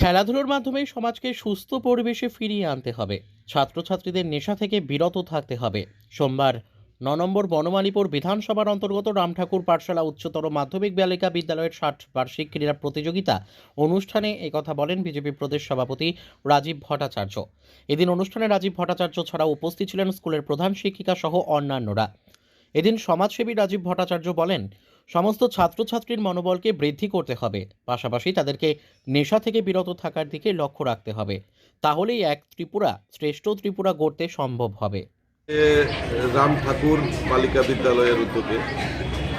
খেলাধুলোর মাধ্যমে সমাজকে সুস্থ পরিবেশে ফিরিয়ে আনতে হবে। ছাত্রছাত্রীদের নেশা থেকে বিরত থাকতে হবে। সোমবার ন নম্বর বনমালীপুর বিধানসভার অন্তর্গত রামঠাকুর পাঠশালা উচ্চতর মাধ্যমিক বালিকা বিদ্যালয়ের ষাট বার্ষিক ক্রীড়া প্রতিযোগিতা অনুষ্ঠানে একথা বলেন বিজেপি প্রদেশ সভাপতি রাজীব ভট্টাচার্য। এদিন অনুষ্ঠানে রাজীব ভট্টাচার্য ছাড়াও উপস্থিত ছিলেন স্কুলের প্রধান শিক্ষিকা সহ অন্যান্যরা। এদিন সমাজসেবী রাজীব ভট্টাচার্য বলেন সমস্ত ছাত্রছাত্রীর মনোবলকে বৃদ্ধি করতে হবে। পাশাপাশি তাদেরকে নেশা থেকে বিরত থাকার দিকে লক্ষ্য রাখতে হবে। তাহলেই এক ত্রিপুরা, শ্রেষ্ঠ ত্রিপুরা গড়তে সম্ভব হবে। রাম ঠাকুর বালিকা বিদ্যালয়ের উদ্যোগে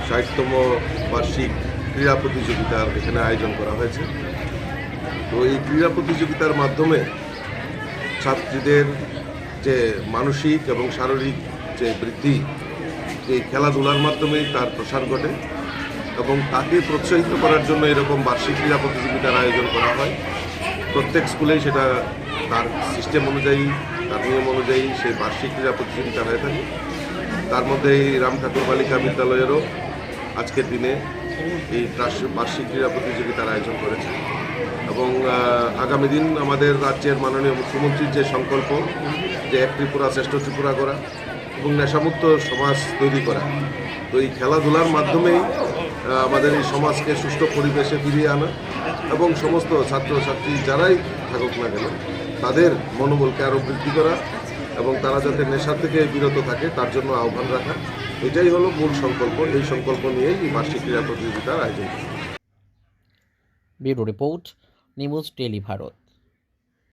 ষাটতম বার্ষিক ক্রীড়া প্রতিযোগিতার এখানে আয়োজন করা হয়েছে। তো এই ক্রীড়া প্রতিযোগিতার মাধ্যমে ছাত্রীদের যে মানসিক এবং শারীরিক যে বৃদ্ধি, এই খেলাধুলার মাধ্যমেই তার প্রসার ঘটে। এবং তাকে প্রোৎসাহিত করার জন্য এরকম বার্ষিক ক্রীড়া প্রতিযোগিতার আয়োজন করা হয়। প্রত্যেক স্কুলেই সেটা তার সিস্টেম অনুযায়ী, তার নিয়ম অনুযায়ী সেই বার্ষিক ক্রীড়া প্রতিযোগিতা হয়ে থাকে। তার মধ্যে এই রাম ঠাকুর বালিকা বিদ্যালয়েরও আজকের দিনে এই বার্ষিক ক্রীড়া প্রতিযোগিতার আয়োজন করেছে। এবং আগামী দিন আমাদের রাজ্যের মাননীয় মুখ্যমন্ত্রীর যে সংকল্প, যে এক ত্রিপুরা শ্রেষ্ঠ ত্রিপুরা করা এবং নেশামুক্ত সমাজ তৈরি করা, তো এই খেলাধুলার মাধ্যমেই আমাদের এই সমাজকে সুষ্ঠু পরিবেশে ফিরিয়ে আনা এবং সমস্ত ছাত্রছাত্রী যারাই থাকুক না কেন, তাদের মনোবলকে আরও বৃদ্ধি করা এবং তারা যাতে নেশা থেকে বিরত থাকে, তার জন্য আহ্বান রাখা। এটাই হলো মূল সংকল্প। এই সংকল্প নিয়েই এই বার্ষিক ক্রীড়া প্রতিযোগিতার আয়োজন। Bureau report, news tele Bharat.